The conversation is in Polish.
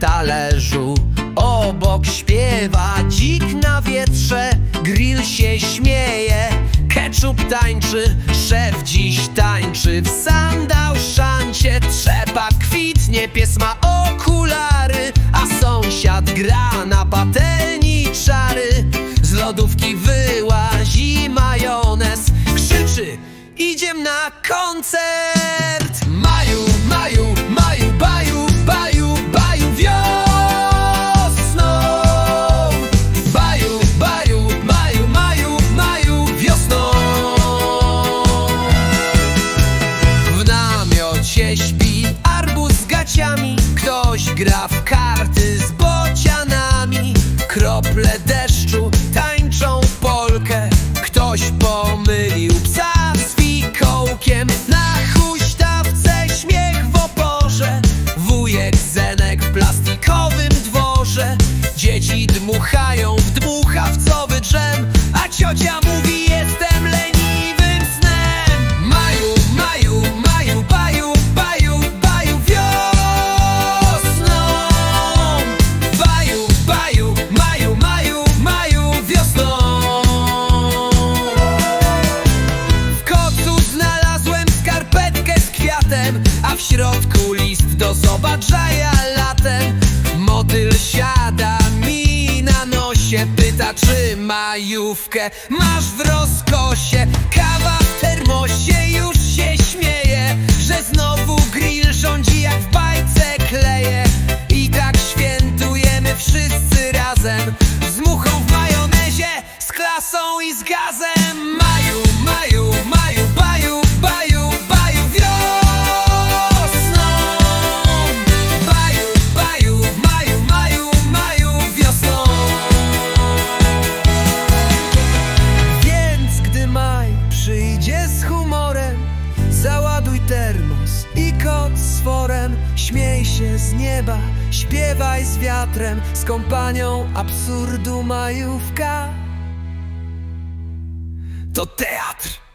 talerzu. Obok śpiewa dzik na wietrze Grill się śmieje, ketchup tańczy Szef dziś tańczy. W sandał szancie Trzepa kwitnie, pies ma okulary A sąsiad gra na patelni czary. Z lodówki wyłazi majonez Krzyczy, idziem na koncert Ktoś gra w karty z bocianami Krople deszczu tańczą polkę. Ktoś pomylił psa z fikołkiem Na huśtawce śmiech w oporze. Wujek Zenek w plastikowym dworze. Dzieci dmuchają w dmuchawcowy drzem A ciocia środku list do zobaczaja latem. Motyl siada mi na nosie Pyta czy majówkę masz w rozkosie. Kawa w termosie już się śmieje Że znowu grill rządzi jak w bajce kleje. I tak świętujemy wszyscy razem. Z muchą w majonezie, z klasą i z gazem. Maju, maju, maju, się z nieba, śpiewaj z wiatrem Z kompanią absurdu majówka. To teatr